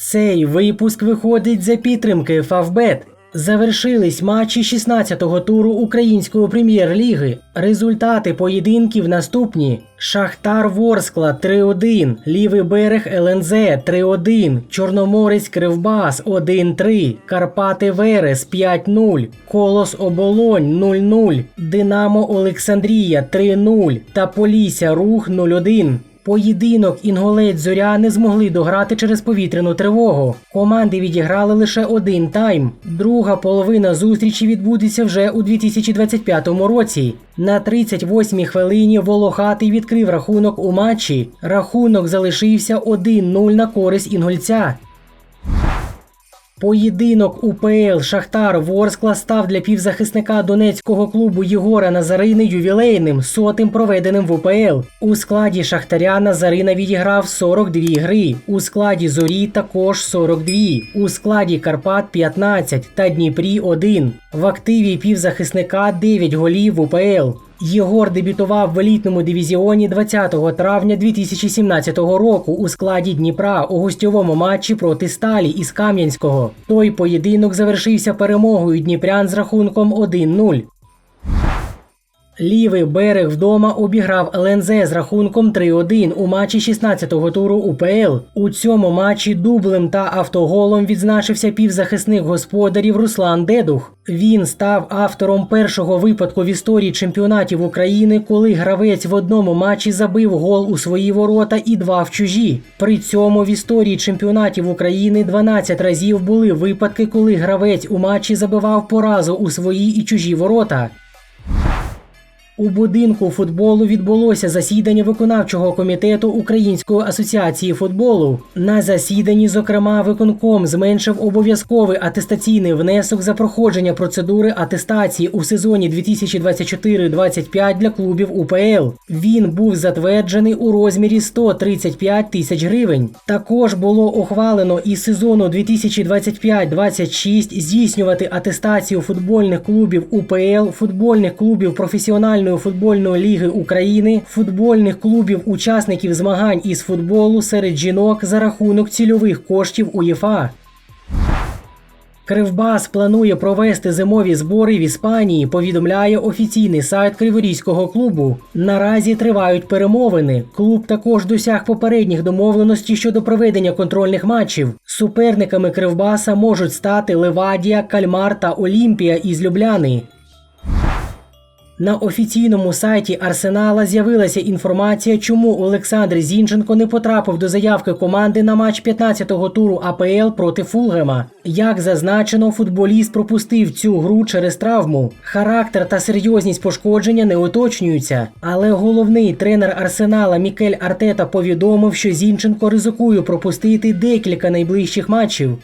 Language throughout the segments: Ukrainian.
Цей випуск виходить за підтримки Фавбет. Завершились матчі 16-го туру Української прем'єр-ліги. Результати поєдинків наступні: Шахтар Ворскла 3-1, Лівий берег ЛНЗ 3-1, Чорноморець Кривбас 1-3, Карпати Верес 5-0, Колос Оболонь 0-0, Динамо Олександрія 3-0 та Полісся Рух 0-1. Поєдинок Інголець Зоря не змогли дограти через повітряну тривогу. Команди відіграли лише один тайм. Друга половина зустрічі відбудеться вже у 2025 році. На 38-й хвилині Волохатий відкрив рахунок у матчі. Рахунок залишився 1-0 на користь Інгольця. Поєдинок УПЛ Шахтар Ворскла став для півзахисника донецького клубу Єгора Назарини ювілейним сотим проведеним в УПЛ. У складі Шахтаря Назарина відіграв 42 гри, у складі Зорі також 42, у складі Карпат 15 та Дніпрі 1. В активі півзахисника 9 голів УПЛ. Єгор дебютував в елітному дивізіоні 20 травня 2017 року у складі Дніпра у гостьовому матчі проти Сталі із Кам'янського. Той поєдинок завершився перемогою Дніпрян з рахунком 1-0. Лівий берег вдома обіграв ЛНЗ з рахунком 3-1 у матчі 16-го туру УПЛ. У цьому матчі дублем та автоголом відзначився півзахисник господарів Руслан Дедух. Він став автором першого випадку в історії чемпіонатів України, коли гравець в одному матчі забив гол у свої ворота і два в чужі. При цьому в історії чемпіонатів України 12 разів були випадки, коли гравець у матчі забивав поразу у свої і чужі ворота. У будинку футболу відбулося засідання виконавчого комітету Української асоціації футболу. На засіданні, зокрема, виконком зменшив обов'язковий атестаційний внесок за проходження процедури атестації у сезоні 2024-25 для клубів УПЛ. Він був затверджений у розмірі 135 тисяч гривень. Також було ухвалено із сезону 2025-26 здійснювати атестацію футбольних клубів УПЛ, футбольних клубів професіональної футбольної ліги України, футбольних клубів учасників змагань із футболу серед жінок за рахунок цільових коштів УЄФА. Кривбас планує провести зимові збори в Іспанії. Повідомляє офіційний сайт Криворізького клубу. Наразі тривають перемовини. Клуб також досяг попередніх домовленостей щодо проведення контрольних матчів. Суперниками Кривбаса можуть стати Левадія, Кальмар та Олімпія із Любляни. На офіційному сайті Арсенала з'явилася інформація, чому Олександр Зінченко не потрапив до заявки команди на матч 15-го туру АПЛ проти Фулгема. Як зазначено, футболіст пропустив цю гру через травму. Характер та серйозність пошкодження не уточнюються. Але головний тренер Арсенала Мікель Артета повідомив, що Зінченко ризикує пропустити декілька найближчих матчів.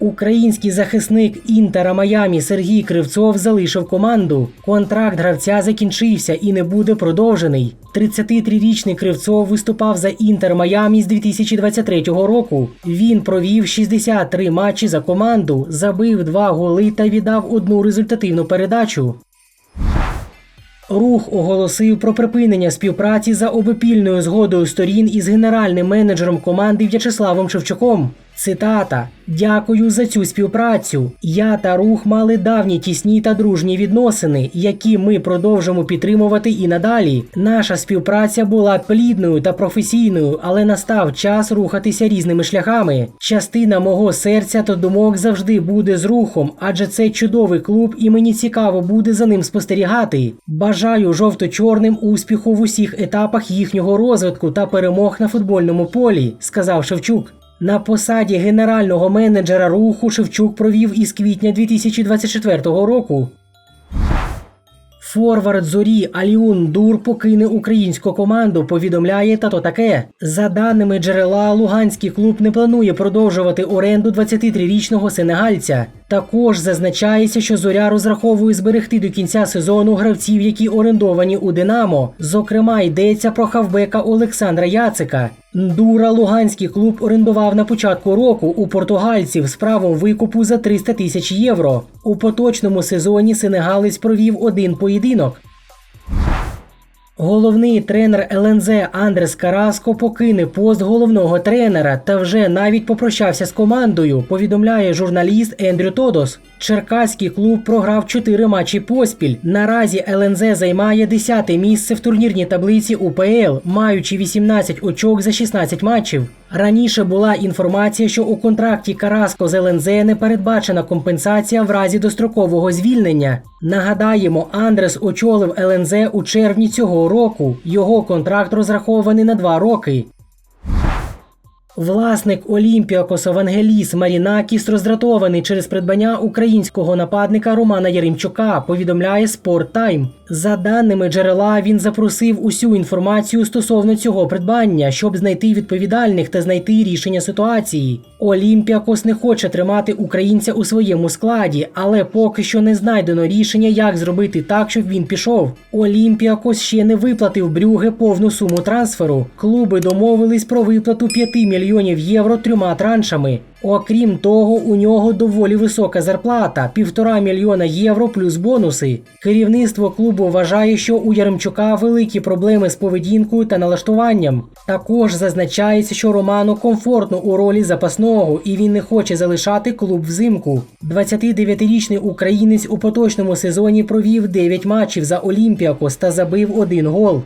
Український захисник Інтера Майамі Сергій Кривцов залишив команду. Контракт гравця закінчився і не буде продовжений. 33-річний Кривцов виступав за Інтер Майамі з 2023 року. Він провів 63 матчі за команду, забив два голи та віддав одну результативну передачу. Рух оголосив про припинення співпраці за обопільною згодою сторін із генеральним менеджером команди В'ячеславом Шевчуком. Цитата: Дякую за цю співпрацю. Я та рух мали давні тісні та дружні відносини, які ми продовжимо підтримувати і надалі. Наша співпраця була плідною та професійною, але настав час рухатися різними шляхами. Частина мого серця та думок завжди буде з рухом, адже це чудовий клуб, і мені цікаво буде за ним спостерігати. Бажаю жовто-чорним успіху в усіх етапах їхнього розвитку та перемог на футбольному полі, сказав Шевчук. На посаді генерального менеджера руху Шевчук провів із квітня 2024 року. Форвард зорі Аліун Дур покине українську команду. Повідомляє тато таке. За даними джерела, Луганський клуб не планує продовжувати оренду 23-річного сенегальця. Також зазначається, що зоря розраховує зберегти до кінця сезону гравців, які орендовані у Динамо. Зокрема, йдеться про хавбека Олександра Яцика. Дура Луганський клуб орендував на початку року у португальців з правом викупу за 300 тисяч євро. У поточному сезоні сенегалець провів один поєдинок. Головний тренер ЛНЗ Андрес Караско покине пост головного тренера та вже навіть попрощався з командою. Повідомляє журналіст Ендрю Тодос. Черкаський клуб програв 4 матчі поспіль. Наразі ЛНЗ займає 10-те місце в турнірній таблиці УПЛ, маючи 18 очок за 16 матчів. Раніше була інформація, що у контракті Караско з ЛНЗ не передбачена компенсація в разі дострокового звільнення. Нагадаємо, Андрес очолив ЛНЗ у червні цього року. Його контракт розрахований на два роки. Власник Олімпіакоса Вангеліс Марінакіс роздратований через придбання українського нападника Романа Яремчука, повідомляє Sport Time. За даними джерела, він запросив усю інформацію стосовно цього придбання, щоб знайти відповідальних та знайти рішення ситуації. Олімпіакос не хоче тримати українця у своєму складі, але поки що не знайдено рішення, як зробити так, щоб він пішов. Олімпіакос ще не виплатив Брюге повну суму трансферу. Клуби домовились про виплату 5 мільйонів євро трьома траншами. Окрім того, у нього доволі висока зарплата півтора мільйона євро плюс бонуси. Керівництво клубу вважає, що у Яремчука великі проблеми з поведінкою та налаштуванням. Також зазначається, що Роману комфортно у ролі запасного і він не хоче залишати клуб взимку. 29-річний українець у поточному сезоні провів 9 матчів за Олімпіакос та забив один гол.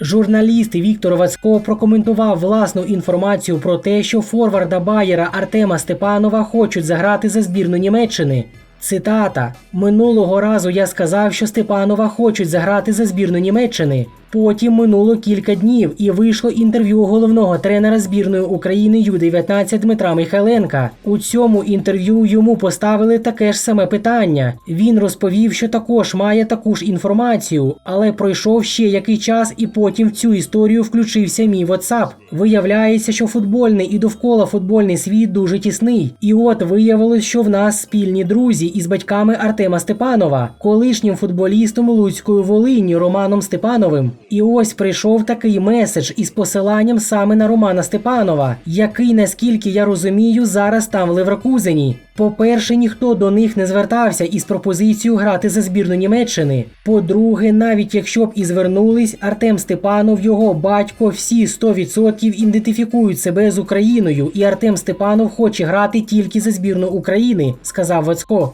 Журналіст Віктор Вацько прокоментував власну інформацію про те, що форварда Байера Артема Степанова хочуть заграти за збірну Німеччини. Цитата: Минулого разу я сказав, що Степанова хочуть заграти за збірну Німеччини. Потім минуло кілька днів і вийшло інтерв'ю головного тренера збірної України Ю-19 Дмитра Михайленка. У цьому інтерв'ю йому поставили таке ж саме питання. Він розповів, що також має таку ж інформацію, але пройшов ще який час, і потім в цю історію включився мій WhatsApp. Виявляється, що футбольний і довкола футбольний світ дуже тісний. І от виявилось, що в нас спільні друзі із батьками Артема Степанова, колишнім футболістом Луцької Волині Романом Степановим. І ось прийшов такий меседж із посиланням саме на Романа Степанова, який, наскільки я розумію, зараз там в Леврокузені. По-перше, ніхто до них не звертався із пропозицією грати за збірну Німеччини. По-друге, навіть якщо б і звернулись, Артем Степанов, його батько, всі 100% ідентифікують себе з Україною, і Артем Степанов хоче грати тільки за збірну України, сказав Вацько.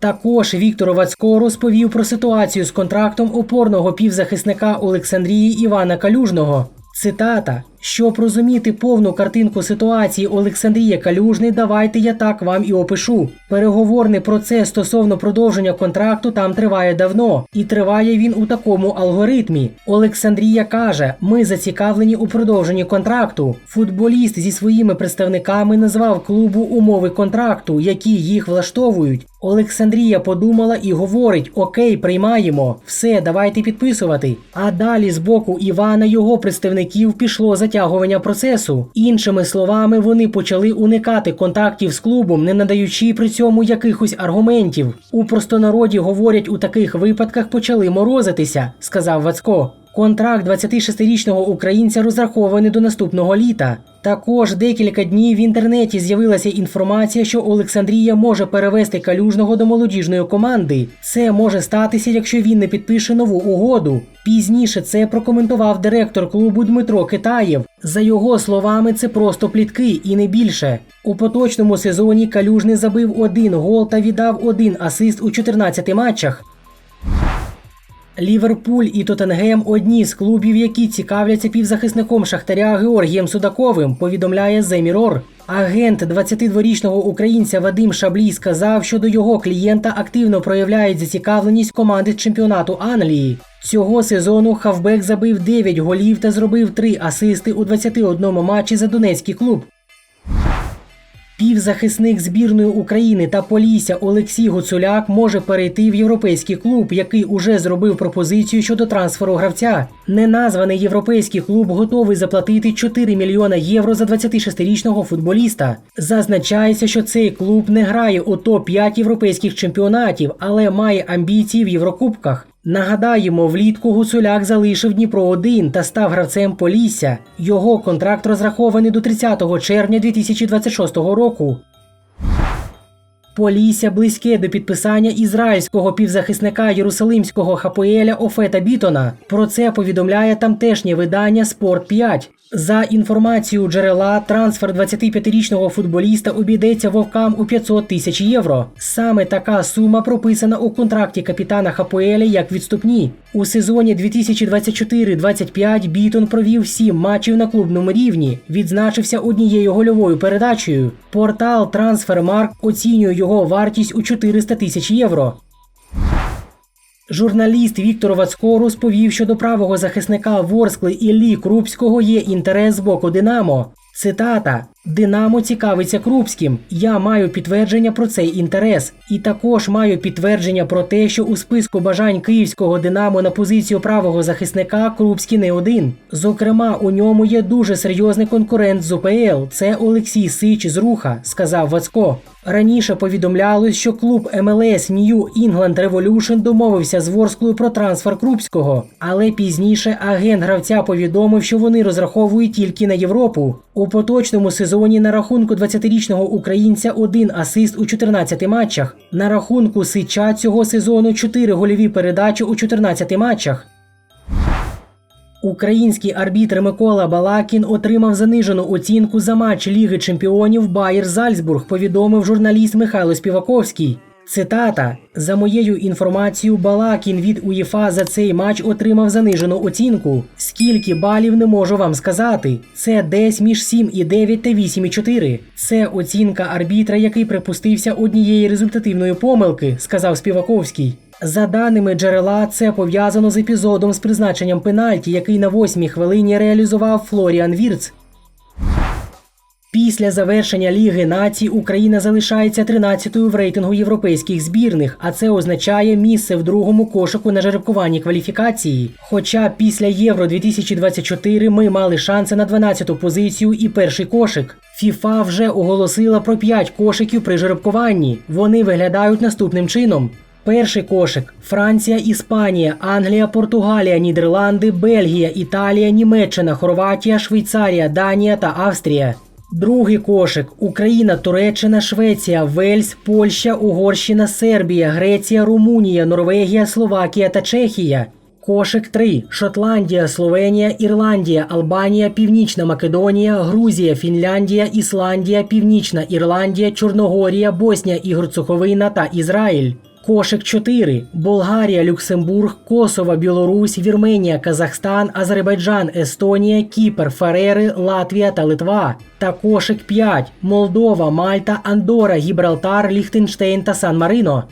Також Віктор Вацько розповів про ситуацію з контрактом опорного півзахисника Олександрії Івана Калюжного. Цитата: щоб розуміти повну картинку ситуації Олександрія Калюжний, давайте я так вам і опишу. Переговорний процес стосовно продовження контракту там триває давно, і триває він у такому алгоритмі. Олександрія каже: ми зацікавлені у продовженні контракту. Футболіст зі своїми представниками назвав клубу умови контракту, які їх влаштовують. Олександрія подумала і говорить: Окей, приймаємо, все, давайте підписувати. А далі з боку Івана його представників пішло затягування процесу. Іншими словами, вони почали уникати контактів з клубом, не надаючи при цьому якихось аргументів. У простонароді говорять, у таких випадках почали морозитися, сказав Вацько. Контракт 26-річного українця розрахований до наступного літа. Також декілька днів в інтернеті з'явилася інформація, що Олександрія може перевести калюжного до молодіжної команди. Це може статися, якщо він не підпише нову угоду. Пізніше це прокоментував директор клубу Дмитро Китаєв. За його словами, це просто плітки і не більше. У поточному сезоні калюжний забив один гол та віддав один асист у 14 матчах. Ліверпуль і Тоттенгем – одні з клубів, які цікавляться півзахисником Шахтаря Георгієм Судаковим, повідомляє Mirror. Агент 22-річного українця Вадим Шаблій сказав, що до його клієнта активно проявляють зацікавленість команди чемпіонату Англії. Цього сезону Хавбек забив 9 голів та зробив 3 асисти у 21 матчі за Донецький клуб. Півзахисник збірної України та Полісся Олексій Гуцуляк може перейти в європейський клуб, який уже зробив пропозицію щодо трансферу гравця. Неназваний європейський клуб готовий заплатити 4 мільйона євро за 26-річного футболіста. Зазначається, що цей клуб не грає у топ-5 європейських чемпіонатів, але має амбіції в Єврокубках. Нагадаємо, влітку Гуцуляк залишив Дніпро 1 та став гравцем Полісся. Його контракт розрахований до 30 червня 2026 року. Полісся близьке до підписання ізраїльського півзахисника Єрусалимського Хапоеля Офета Бітона. Про це повідомляє тамтешнє видання Спорт 5. За інформацією джерела, трансфер 25-річного футболіста обійдеться вовкам у 500 тисяч євро. Саме така сума прописана у контракті капітана Хапоеля як відступні. У сезоні 2024-25 Бітон провів 7 матчів на клубному рівні, відзначився однією гольовою передачею. Портал Трансфермарк оцінює його вартість у 400 тисяч євро. Журналіст Віктор Вацко розповів, що до правого захисника Ворскли Іллі Крупського є інтерес з боку Динамо. Цитата: Динамо цікавиться Крупським. Я маю підтвердження про цей інтерес. І також маю підтвердження про те, що у списку бажань київського Динамо на позицію правого захисника Крупський не один. Зокрема, у ньому є дуже серйозний конкурент з УПЛ. Це Олексій Сич з Руха, сказав Вацко. Раніше повідомлялось, що клуб МЛС New England Revolution домовився з Ворсклою про трансфер Крупського, але пізніше агент гравця повідомив, що вони розраховують тільки на Європу. У поточному сезоні на рахунку 20-річного українця один асист у 14 матчах. На рахунку Сича цього сезону 4 гольові передачі у 14 матчах. Український арбітр Микола Балакін отримав занижену оцінку за матч Ліги Чемпіонів Байер Зальцбург, повідомив журналіст Михайло Співаковський. Цитата: за моєю інформацією, Балакін від УЄФА за цей матч отримав занижену оцінку. Скільки балів не можу вам сказати. Це десь між 7,9 та 8,4. Це оцінка арбітра, який припустився однієї результативної помилки, сказав Співаковський. За даними джерела, це пов'язано з епізодом з призначенням пенальті, який на восьмій хвилині реалізував Флоріан Вірц. Після завершення Ліги націй Україна залишається 13-ю в рейтингу європейських збірних, а це означає місце в другому кошику на жеребкуванні кваліфікації. Хоча після Євро 2024 ми мали шанси на 12-ту позицію і перший кошик. ФІФА вже оголосила про 5 кошиків при жеребкуванні. Вони виглядають наступним чином. Перший кошик Франція, Іспанія, Англія, Португалія, Нідерланди, Бельгія, Італія, Німеччина, Хорватія, Швейцарія, Данія та Австрія. Другий кошик Україна, Туреччина, Швеція, Вельс, Польща, Угорщина, Сербія, Греція, Румунія, Норвегія, Словакія та Чехія. Кошик 3. Шотландія, Словенія, Ірландія, Албанія, Північна Македонія, Грузія, Фінляндія, Ісландія, Північна Ірландія, Чорногорія, Боснія і Герцеговина та Ізраїль. Кошик 4. Болгарія, Люксембург, Косово, Білорусь, Вірменія, Казахстан, Азербайджан, Естонія, Кіпр, Фарери, Латвія та Литва. Та кошик 5. Молдова, Мальта, Андора, Гібралтар, Ліхтенштейн та Сан-Марино.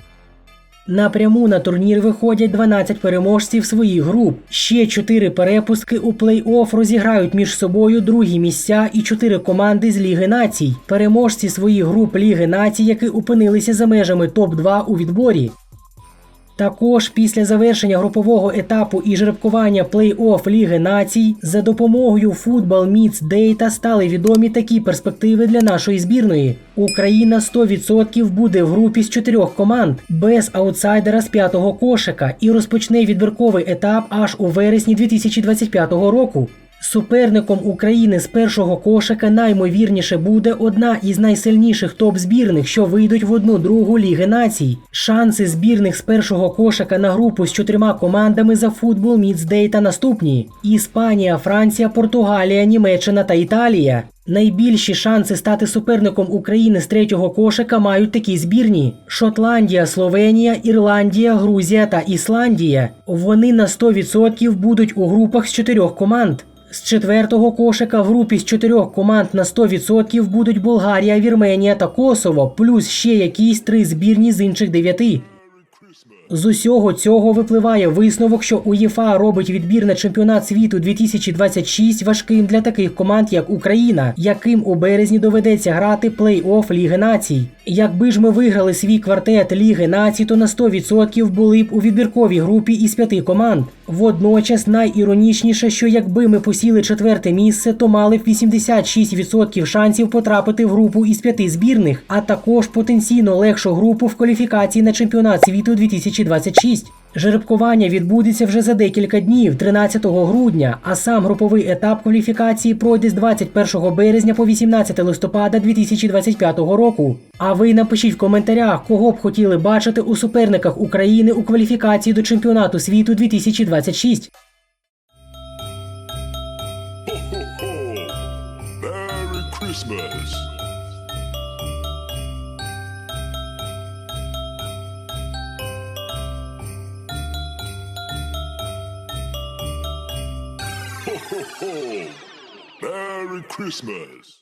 Напряму на турнір виходять 12 переможців своїх груп. Ще 4 перепуски у плей-офф розіграють між собою другі місця і 4 команди з Ліги націй. Переможці своїх груп Ліги націй, які опинилися за межами топ-2 у відборі. Також після завершення групового етапу і жеребкування плей-офф Ліги націй за допомогою Football Meets Data стали відомі такі перспективи для нашої збірної. Україна 100% буде в групі з чотирьох команд без аутсайдера з п'ятого кошика і розпочне відбірковий етап аж у вересні 2025 року. Суперником України з першого кошика наймовірніше буде одна із найсильніших топ-збірних, що вийдуть в одну другу Ліги націй. Шанси збірних з першого кошика на групу з чотирма командами за футбол Міцдейта наступні: Іспанія, Франція, Португалія, Німеччина та Італія. Найбільші шанси стати суперником України з третього кошика мають такі збірні: Шотландія, Словенія, Ірландія, Грузія та Ісландія. Вони на 100% будуть у групах з чотирьох команд. З четвертого кошика в групі з чотирьох команд на 100% будуть Болгарія, Вірменія та Косово, плюс ще якісь три збірні з інших дев'яти. З усього цього випливає висновок, що УЄФА робить відбір на чемпіонат світу 2026 важким для таких команд, як Україна, яким у березні доведеться грати плей-офф Ліги націй. Якби ж ми виграли свій квартет Ліги націй, то на 100% були б у відбірковій групі із п'яти команд. Водночас найіронічніше, що якби ми посіли четверте місце, то мали б 86% шансів потрапити в групу із п'яти збірних, а також потенційно легшу групу в кваліфікації на чемпіонат світу 2026. Жеребкування відбудеться вже за декілька днів, 13 грудня, а сам груповий етап кваліфікації пройде з 21 березня по 18 листопада 2025 року. А ви напишіть в коментарях, кого б хотіли бачити у суперниках України у кваліфікації до чемпіонату світу 2026. Merry Christmas.